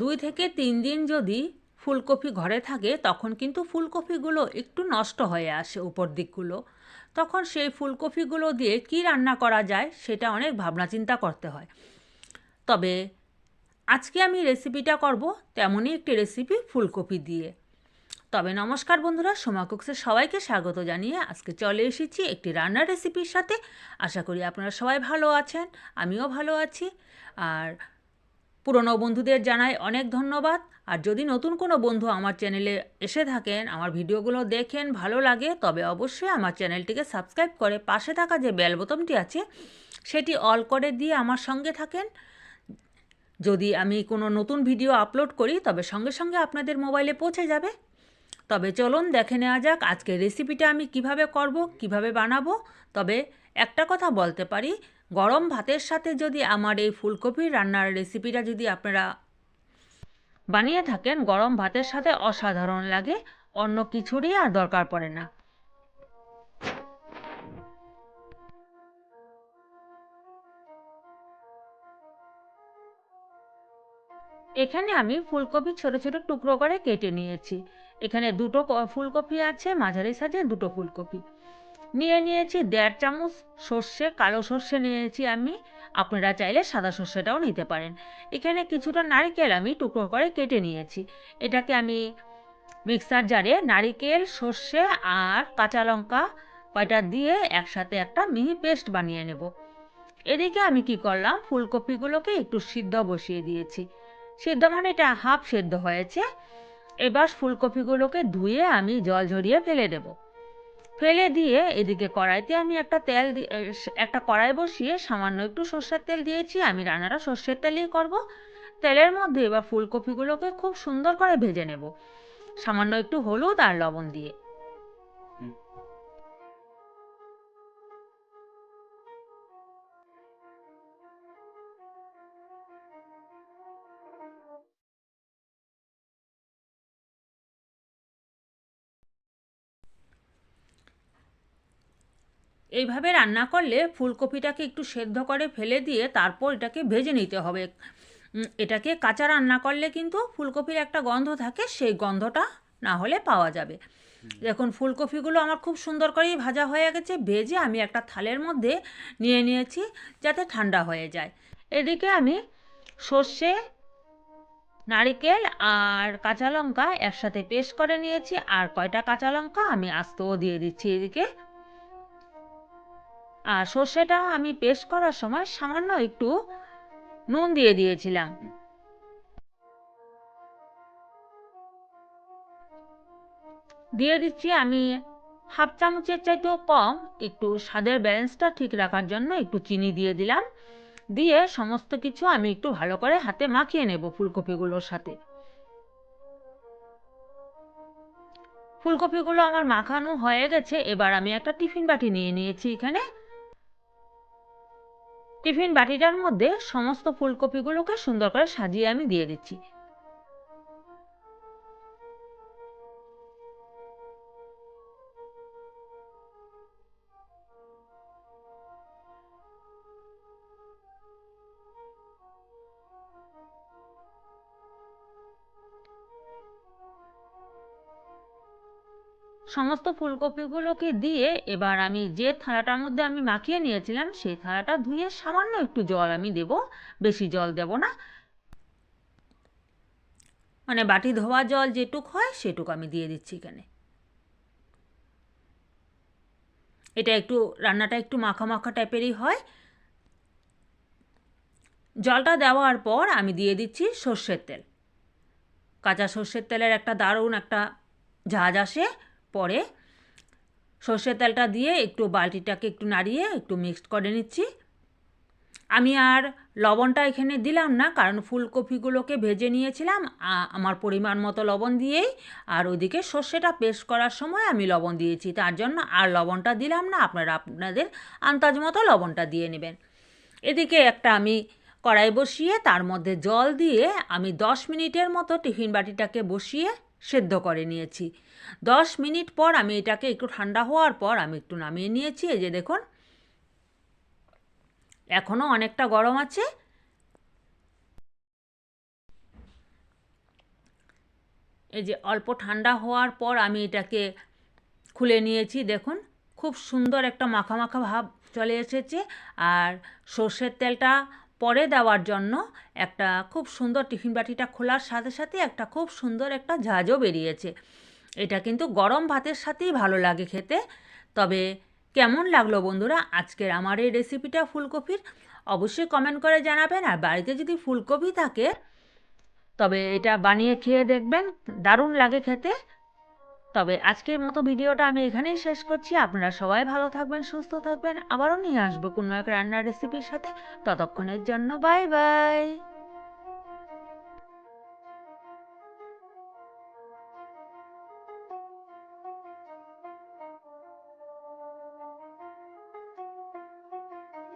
দুই থেকে তিন দিন যদি ফুলকপি ঘরে থাকে, তখন কিন্তু ফুলকপিগুলো একটু নষ্ট হয়ে আসে উপর দিকগুলো। তখন সেই ফুলকপিগুলো দিয়ে কি রান্না করা যায় সেটা অনেক ভাবনা চিন্তা করতে হয়। তবে আজকে আমি রেসিপিটা করব তেমনই একটি রেসিপি ফুলকপি দিয়ে। তবে নমস্কার বন্ধুরা, সোমা কুকসের সবাইকে স্বাগত জানিয়ে আজকে চলে এসেছি একটি রান্নার রেসিপির সাথে। আশা করি আপনারা সবাই ভালো আছেন, আমিও ভালো আছি। আর পুরনো বন্ধুদের জানাই অনেক ধন্যবাদ। আর যদি নতুন কোনো বন্ধু আমার চ্যানেলে এসে থাকেন, আমার ভিডিওগুলো দেখেন, ভালো লাগে, তবে অবশ্যই আমার চ্যানেলটিকে সাবস্ক্রাইব করে পাশে থাকা যে বেল বোতামটি আছে, সেটি অল করে দিয়ে আমার সঙ্গে থাকেন। যদি আমি কোনো নতুন ভিডিও আপলোড করি, তবে সঙ্গে সঙ্গে আপনাদের মোবাইলে পৌঁছে যাবে। তবে চলুন দেখে নেওয়া যাক আজকের রেসিপিটা আমি কীভাবে করব, কীভাবে বানাবো। তবে একটা কথা বলতে পারি গরম ভাতের সাথে যদি আমার এই ফুলকপির রান্নার রেসিপিটা যদি আপনারা বানিয়ে থাকেন, গরম ভাতের সাথে অসাধারণ লাগে, অন্য কিছুরই আর দরকার পড়ে না। এখানে আমি ফুলকপি ছোট ছোট টুকরো করে কেটে নিয়েছি। এখানে দুটো ফুলকপি আছে, মাঝারি সাইজের দুটো ফুলকপি। নিয়ে নিয়েছি, দেড় চামচ সর্ষে, কালো সর্ষে নিয়েছি আমি। আপনারা চাইলে সাদা সর্ষেটাও নিতে পারেন। এখানে কিছুটা নারকেল আমি টুকরো করে কেটে নিয়েছি। এটাকে আমি মিক্সার জারে নারকেল, সর্ষে আর কাঁচা লঙ্কা কয়টা দিয়ে একসাথে একটা মিহি পেস্ট বানিয়ে নেব। এদিকে আমি কি করলাম, ফুলকপিগুলোকে একটু সিদ্ধ বসিয়ে দিয়েছি। সিদ্ধ মানে এটা হাফ সেদ্ধ হয়েছে। এবার ফুলকপিগুলোকে ধুয়ে আমি জল ঝরিয়ে ফেলে দেব। ফেলে দিয়ে এদিকে কড়াইতে আমি একটা তেল দিয়ে একটা কড়াই বসিয়ে সামান্য একটু সর্ষের তেল দিয়েছি। আমি রান্নাটা সর্ষের তেলেই করব। তেলের মধ্যে এবার ফুলকপিগুলোকে খুব সুন্দর করে ভেজে নেব। সামান্য একটু হলুদ আর লবণ দিয়ে। এইভাবে রান্না করলে ফুলকপিটাকে একটু সেদ্ধ করে ফেলে দিয়ে তারপর এটাকে ভেজে নিতে হবে। এটাকে কাঁচা রান্না করলে কিন্তু ফুলকপির একটা গন্ধ থাকে, সেই গন্ধটা না হলে পাওয়া যাবে। দেখুন, ফুলকপিগুলো আমার খুব সুন্দর করেই ভাজা হয়ে গেছে, ভেজে আমি একটা থালের মধ্যে নিয়ে নিয়েছি যাতে ঠান্ডা হয়ে যায়। এদিকে আমি সর্ষে, নারিকেল আর কাঁচা লঙ্কা একসাথে পেস্ট করে নিয়েছি, আর কয়টা কাঁচা লঙ্কা আমি আস্তেও দিয়ে দিচ্ছি এদিকে। আর সর্ষেটা আমি পেস্ট করার সময় সামান্য একটু নুন দিয়ে দিয়েছিলাম। দিয়ে দিচ্ছি আমি হাফ চামচের চাইতেও কম, একটু স্বাদের ব্যালেন্সটা ঠিক রাখার জন্য একটু চিনি দিয়ে দিলাম। দিয়ে সমস্ত কিছু আমি একটু ভালো করে হাতে মাখিয়ে নেব ফুলকপিগুলোর সাথে। ফুলকপিগুলো আমার মাখানো হয়ে গেছে, এবার আমি একটা টিফিন বাটি নিয়ে নিয়েছি এখানে। টিফিন বাটিটার মধ্যে সমস্ত ফুলকপিগুলোকে সুন্দর করে সাজিয়ে আমি দিয়ে দিচ্ছি। সমস্ত ফুলকপিগুলোকে দিয়ে এবার আমি যে থালাটার মধ্যে আমি মাখিয়ে নিয়েছিলাম, সেই থালাটা ধুয়ে সামান্য একটু জল আমি দেব। বেশি জল দেব না। মানে বাটি ধোয়া জল যেটুক হয়, সেটুক আমি দিয়ে দিচ্ছি এখানে। এটা একটু, রান্নাটা একটু মাখা মাখা টাইপেরই হয়। জলটা দেওয়ার পর আমি দিয়ে দিচ্ছি সর্ষের তেল। কাঁচা সর্ষের তেলের একটা দারুণ একটা ঝাঁজ আসে। পরে সর্ষের তেলটা দিয়ে একটু বালতিটাকে একটু নাড়িয়ে একটু মিক্সড করে নিচ্ছি। আমি আর লবণটা এখানে দিলাম না, কারণ ফুলকপিগুলোকে ভেজে নিয়েছিলাম আমার পরিমাণ মতো লবণ দিয়েই। আর ওইদিকে সর্ষেটা পেস্ট করার সময় আমি লবণ দিয়েছি, তার জন্য আর লবণটা দিলাম না, আপনারা আপনাদের আন্দাজ মতো লবণটা দিয়ে নেবেন। এদিকে একটা আমি কড়াই বসিয়ে তার মধ্যে জল দিয়ে আমি দশ মিনিটের মতো টিফিন বাটিটাকে বসিয়ে সেদ্ধ করে নিয়েছি। দশ মিনিট পর আমি এটাকে একটু ঠান্ডা হওয়ার পর আমি একটু নামিয়ে নিয়েছি। এই যে দেখুন। এখনও অনেকটা গরম আছে। এই যে অল্প ঠান্ডা হওয়ার পর আমি এটাকে খুলে নিয়েছি। দেখুন, খুব সুন্দর একটা মাখা মাখা ভাব চলে এসেছে। আর সর্ষের তেলটা পরে দেওয়ার জন্য একটা খুব সুন্দর টিফিন বাটিটা খোলার সাথে সাথে একটা খুব সুন্দর একটা ঝাঁজও বেরিয়েছে। এটা কিন্তু গরম ভাতের সাথেই ভালো লাগে খেতে। তবে কেমন লাগল বন্ধুরা আজকের আমার এই রেসিপিটা ফুলকপির? অবশ্যই কমেন্ট করে জানাবেন আর বাড়িতে যদি ফুলকপি থাকে তবে এটা বানিয়ে খেয়ে দেখবেন। দারুণ লাগে খেতে। তবে আজকের মতো ভিডিওটা আমি এখানেই শেষ করছি। আপনারা সবাই ভালো থাকবেন, সুস্থ থাকবেন। আবারও নিয়ে আসব কোনো এক রান্নার রেসিপির সাথে। ততক্ষণের জন্য বাই বাই